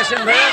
আসেন ভাইয়া।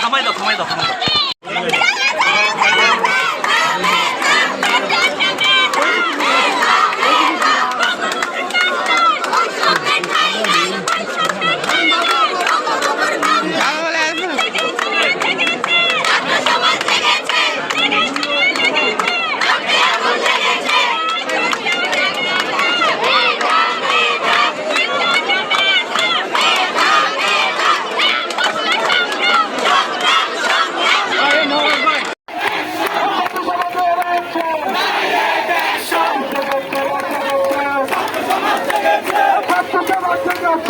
থামাই দাও থামাই দাও থামাই দাও